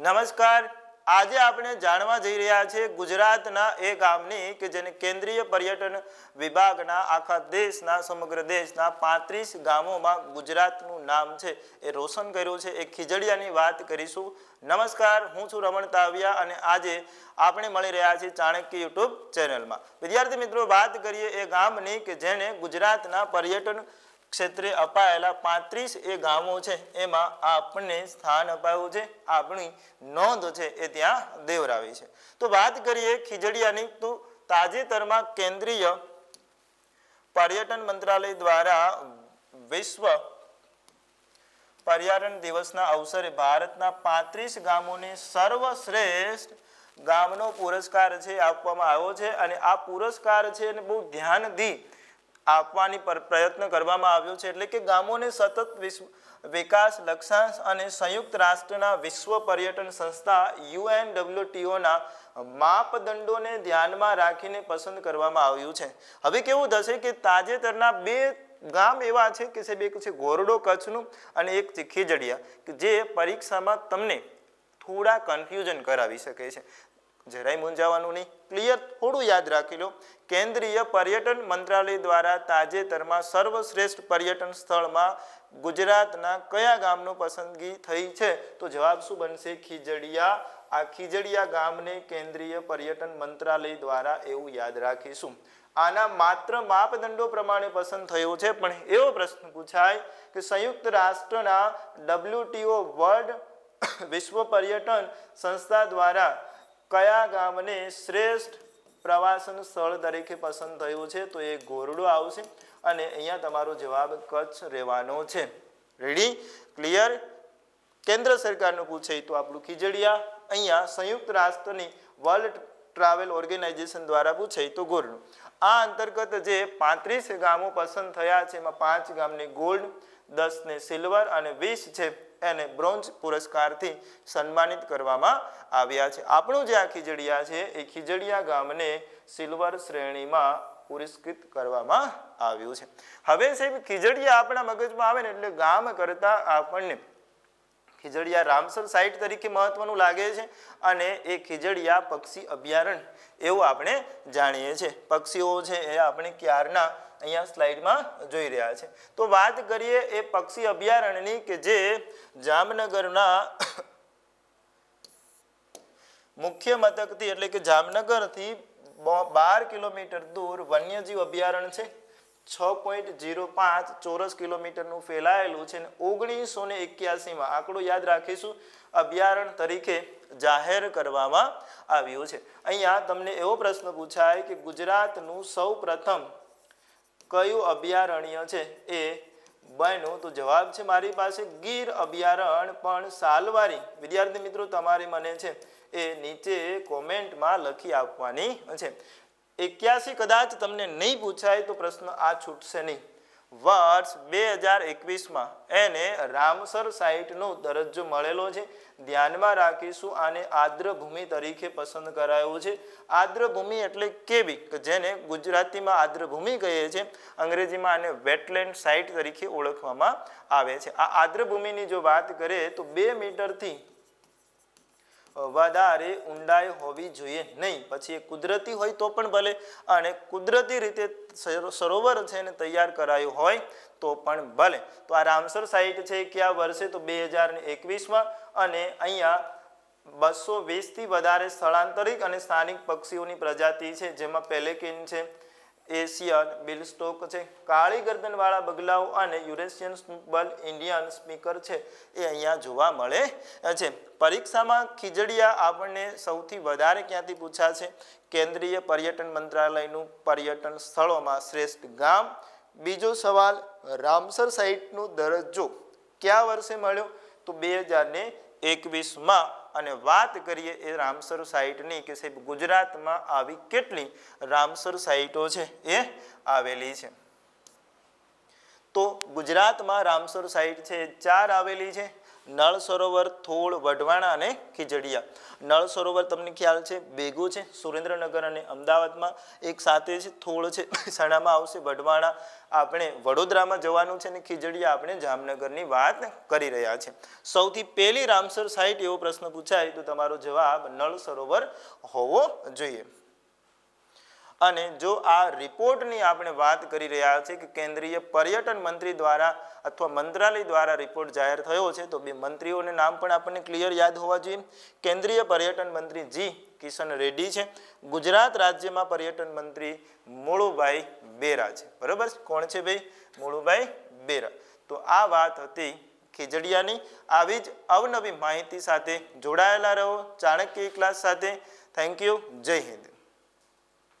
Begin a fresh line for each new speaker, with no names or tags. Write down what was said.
નમસ્કાર. આજે આપણે જાણવા જઈ રહ્યા છીએ ગુજરાતના એ ગામની કે જેને કેન્દ્રીય પર્યટન વિભાગના આખા દેશના, સમગ્ર દેશના પાંત્રીસ ગામોમાં ગુજરાતનું નામ છે એ રોશન કર્યું છે. એ ખીજડીયાની વાત કરીશું. નમસ્કાર, હું છું રમણ તાવિયા અને આજે આપણે મળી રહ્યા છીએ ચાણક્ય યુટ્યુબ ચેનલમાં. વિદ્યાર્થી મિત્રો, વાત કરીએ એ ગામની કે જેને ગુજરાતના પર્યટન ક્ષેત્રે અપાયેલા પાંત્રીસ એ ગામો છે. એમાં આપણને સ્થાન અપાયું છે. આપણી નોંધ છે એ ત્યાં દેવરાવી છે. તો વાત કરીએ ખીજડીયાની, તો તાજેતરમાં કેન્દ્રીય પર્યટન મંત્રાલય દ્વારા વિશ્વ પર્યાવરણ દિવસના અવસરે ભારતના પાંત્રીસ ગામોને સર્વશ્રેષ્ઠ ગામનો પુરસ્કાર છે આપવામાં આવ્યો છે. અને આ પુરસ્કાર છે એને બહુ ધ્યાનથી આપવાની પર, પ્રયત્ન કરવામાં આવ્યો છે. એટલે કે ગામોને સતત વિકાસ, લક્ષ્યાંશ અને સંયુક્ત રાષ્ટ્રના વિશ્વ પર્યટન સંસ્થા યુએનડબ્લ્યુટીઓના માપદંડોને ધ્યાનમાં રાખીને પસંદ કરવામાં આવ્યું છે. હવે કેવું થશે કે તાજેતરના બે ગામ એવા છે કે સાહેબ, એક છે ગોરડો કચ્છનું અને એક છે ખીજડીયા, કે જે પરીક્ષામાં તમને થોડા કન્ફ્યુઝન કરાવી શકે છે. જરાય મૂંઝાવાનું નહીં. ક્લિયર થોડું યાદ રાખી લો. કેન્દ્રીય પર્યટન મંત્રાલય દ્વારા તાજેતરમાં સર્વશ્રેષ્ઠ પર્યટન સ્થળમાં ગુજરાતના કયા ગામનું પસંદગી થઈ છે? તો જવાબ શું બનશે? ખીજડીયા. આ ખીજડીયા ગામને કેન્દ્રીય પર્યટન મંત્રાલય દ્વારા એવું યાદ રાખીશું. આના માત્ર માપદંડો પ્રમાણે પસંદ થયો છે, પણ એવો પ્રશ્ન પૂછાય કે સંયુક્ત રાષ્ટ્રના ડબ્લ્યુટીઓ વર્લ્ડ વિશ્વ પર્યટન સંસ્થા દ્વારા કયા ગામને શ્રેષ્ઠ પ્રવાસન સ્થળ તરીકે પસંદ થયું છે? તો એ ગોરડો આવશે અને અહીંયા તમારો જવાબ કચ્છ રહેવાનો છે. રેડી ક્લિયર કેન્દ્ર સરકારનું પૂછાય તો આપણું ખીજડીયા. અહીંયા સંયુક્ત રાષ્ટ્રની વર્લ્ડ ટ્રાવેલ ઓર્ગેનાઇઝેશન દ્વારા પૂછે તો ગોરડું. આ અંતર્ગત જે પાંત્રીસ ગામો પસંદ થયા છે, એમાં પાંચ ગામને ગોલ્ડ દસને સિલ્વર અને વીસ છે. એને બ્રોન્ઝ પુરસ્કારથી સન્માનિત કરવામાં આવ્યા છે. આપણું જે આ ખીજડીયા છે, એ ખીજડીયા ગામને સિલ્વર શ્રેણીમાં પુરસ્કૃત કરવામાં આવ્યું છે. હવે સાહેબ, ખીજડીયા આપણા મગજમાં આવે ને એટલે ગામ કરતાં આપણને ખીજડીયા રામસર સાઇટ તરીકે મહત્વનું લાગે છે અને એ ખીજડીયા પક્ષી અભયારણ્ય, એવું આપણે જાણીએ છીએ. પક્ષીઓ છે, એ આપણે ક્યારના અહીંયા સ્લાઇડમાં જોઈ રહ્યા છે. તો વાત કરીએ એ પક્ષી અભયારણ્યની કે જે જામનગરના મુખ્ય મથકથી એટલે કે જામનગરથી બાર કિલોમીટર દૂર વન્યજીવ અભયારણ્ય છે. છ પોઈન્ટ જીરો પાંચ ચોરસ કિલોમીટરનું ફેલાયેલું છે અને ઓગણીસો ને એક્યાસીમાં આંકડો યાદ રાખીશું. અભયારણ્ય તરીકે જાહેર કરવામાં આવ્યું છે. અહીંયા તમને એવો પ્રશ્ન પૂછાય કે ગુજરાતનું સૌ કયું અભયારણ્ય છે એ? બન્યું તો જવાબ છે મારી પાસે ગીર અભયારણ્ય, પણ સાલવારી. વિદ્યાર્થી મિત્રો, તમારે મને છે એ નીચે કોમેન્ટમાં લખી આપવાની છે. એક્યાસી કદાચ તમને નહીં પૂછાય તો પ્રશ્ન આ છૂટશે નહીં. વર્ષ બે હજાર એકવીસમાં એને રામસર સાઇટનો દરજ્જો મળેલો છે. ધ્યાનમાં રાખીશું આને આદ્રભૂમિ તરીકે પસંદ કરાયો છે. આદ્રભૂમિ એટલે કેવી? કે જેને ગુજરાતીમાં આદ્રભૂમિ કહીએ છીએ. અંગ્રેજીમાં આને વેટલેન્ડ સાઇટ તરીકે ઓળખવામાં આવે છે. આ આદ્રભૂમિની જો વાત કરીએ તો બે મીટરથી વધારે ઊંડાઈ હોવી જોઈએ નહીં. પછી એ કુદરતી હોય તો પણ ભલે, અને કુદરતી રીતે સરો- સરોવર છે એને તૈયાર કરાયું હોય તો પણ ભલે. તો આ રામસર સાઇટ છે કયા વર્ષે તો બે હજાર એકવીસમાં અને અહીંયા બસો વીસથી વધારે સ્થળાંતરિત અને સ્થાનિક પક્ષીઓની પ્રજાતિ છે, જેમાં પેલેકિન છે એશિયન બિલસ્ટોક છે. કાળી ગરદનવાળા બગલાઓ અને યુરેશિયન સ્નૂપબલ ઇન્ડિયન સ્પીકર છે એ અહીંયા જોવા મળે છે. પરીક્ષામાં ખીજડીયા આપણને સૌથી વધારે ક્યાંથી પૂછા છે કેન્દ્રીય પર્યટન મંત્રાલયનું પર્યટન સ્થળોમાં શ્રેષ્ઠ ગામ? બીજો સવાલ, રામસર સાઇટનો દરજ્જો કયા વર્ષે મળ્યો? તો બે હજાર ને એકવીસમાં અને વાત કરીએ એ રામસર સાઇટની કે સાહેબ ગુજરાતમાં આવી કેટલી રામસર સાઇટો છે એ આવેલી છે. તો ગુજરાતમાં રામસર સાઇટ છે, ચાર આવેલી છે. નળ સરોવર, થોળ, વઢવાણા અને ખીજડીયા. નળ સરોવર તમને ખ્યાલ છે? ભેગું છે, સુરેન્દ્રનગર અને અમદાવાદમાં. એક સાથે છે, થોળ છે, મહેસાણામાં આવશે, વઢવાણા. આપણે વડોદરામાં જવાનું છે અને ખીજડીયા, આપણે જામનગરની વાત કરી રહ્યા છે. સૌથી પહેલી રામસર સાઇટ એવો પ્રશ્ન પૂછાય, તો તમારો જવાબ નળ સરોવર હોવો જોઈએ. અને જો આ રિપોર્ટની આપણે વાત કરી રહ્યા છીએ કે કેન્દ્રીય પર્યટન મંત્રી દ્વારા અથવા મંત્રાલય દ્વારા રિપોર્ટ જાહેર થયો છે, તો બે મંત્રીઓને નામ પણ આપણને ક્લિયર યાદ હોવા જોઈએ. કેન્દ્રીય પર્યટન મંત્રી જી કિશન રેડ્ડી છે. ગુજરાત રાજ્યમાં પર્યટન મંત્રી મોળુભાઈ બેરા છે. બરોબર? કોણ છે ભાઈ? મોળુભાઈ બેરા. તો આ વાત હતી ખેજડિયાની. આવી જ અવનવી માહિતી સાથે જોડાયેલા રહો. ચાણક્ય ક્લાસ સાથે. થેન્ક યુ જય હિન્દ.